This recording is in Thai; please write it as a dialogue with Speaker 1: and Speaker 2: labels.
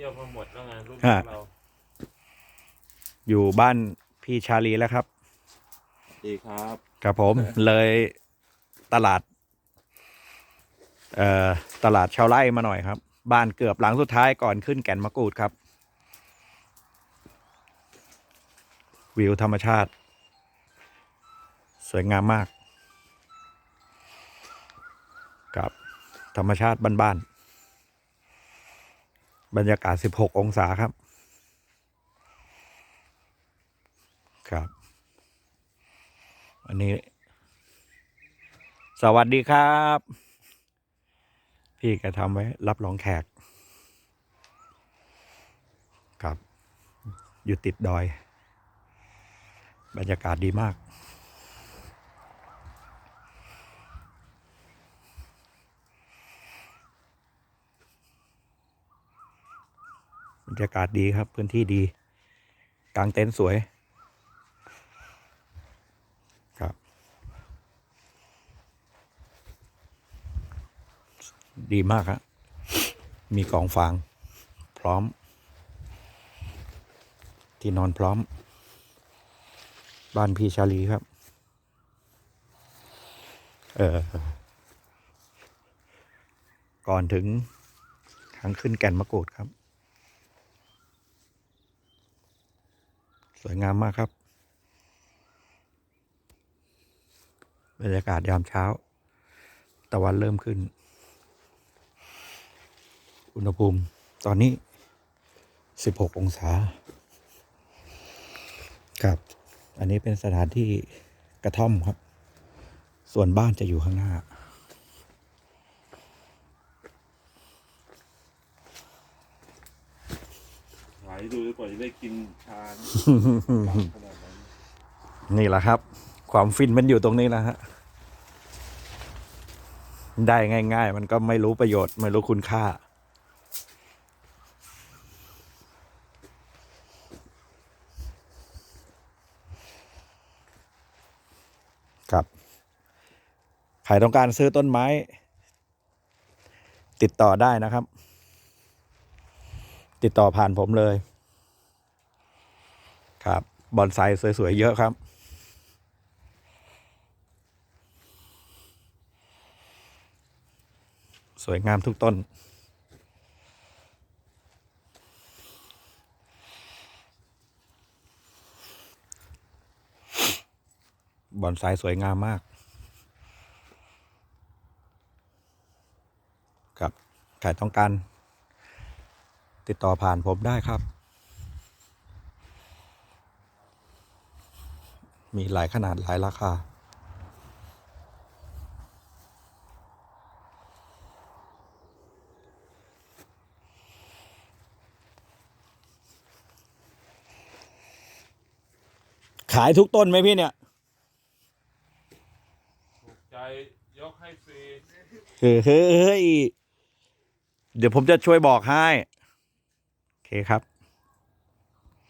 Speaker 1: ที่ยวมาหมดแล้วไงรุ่น
Speaker 2: ฮะ
Speaker 1: เรา
Speaker 2: อยู่บ้านพี่ชาลีแล้วครับ
Speaker 1: ดีครับ
Speaker 2: ครับผม เลยตลาด เอ่อตลาดชาวไร่มาหน่อยครับ บ้านเกือบหลังสุดท้ายก่อนขึ้นแก่นมะกรูดครับ วิวธรรมชาติ สวยงามมาก กับธรรมชาติบ้านๆ บรรยากาศ 16 องศาครับ ครับ อันนี้ สวัสดีครับ พี่แกทำไว้ รับรองแขก ครับ อยู่ติดดอย บรรยากาศดีมาก บรรยากาศดีครับ พื้นที่ดีกลางเต็นท์สวยครับ ดีมากครับมีกองฟาง พร้อม ที่นอนพร้อม บ้านพี่ชาลีครับ เออก่อนถึงทางขึ้นแก่นมะกรูดครับ สวยงามมากครับบรรยากาศยามเช้า ตะวันเริ่มขึ้น อุณหภูมิตอนนี้ 16 องศา ครับ อันนี้เป็นสถานที่กระท่อมครับ ส่วนบ้านจะอยู่ข้างหน้า
Speaker 1: หาย ดูดีกว่าจะได้กินชาขนาดนั้น
Speaker 2: นี่แหละครับ ความฟินมันอยู่ตรงนี้นะฮะ ได้ง่าย ๆ มันก็ไม่รู้ประโยชน์ ไม่รู้คุณค่า ครับใครต้องการซื้อต้นไม้ ติดต่อได้นะครับ ติดต่อผ่านผมเลย ครับบอนไซสวยๆเยอะครับสวยงามทุกต้น บอนไซสวยงามมาก ครับ ใครต้องการ ติดต่อผ่านผมได้ครับ มีหลายขนาดหลายราคา ขายทุกต้นไหมพี่เนี่ย
Speaker 1: ถูกใจยกให้ฟรี
Speaker 2: เฮ้ย เดี๋ยวผมจะช่วยบอกให้ โอเคครับ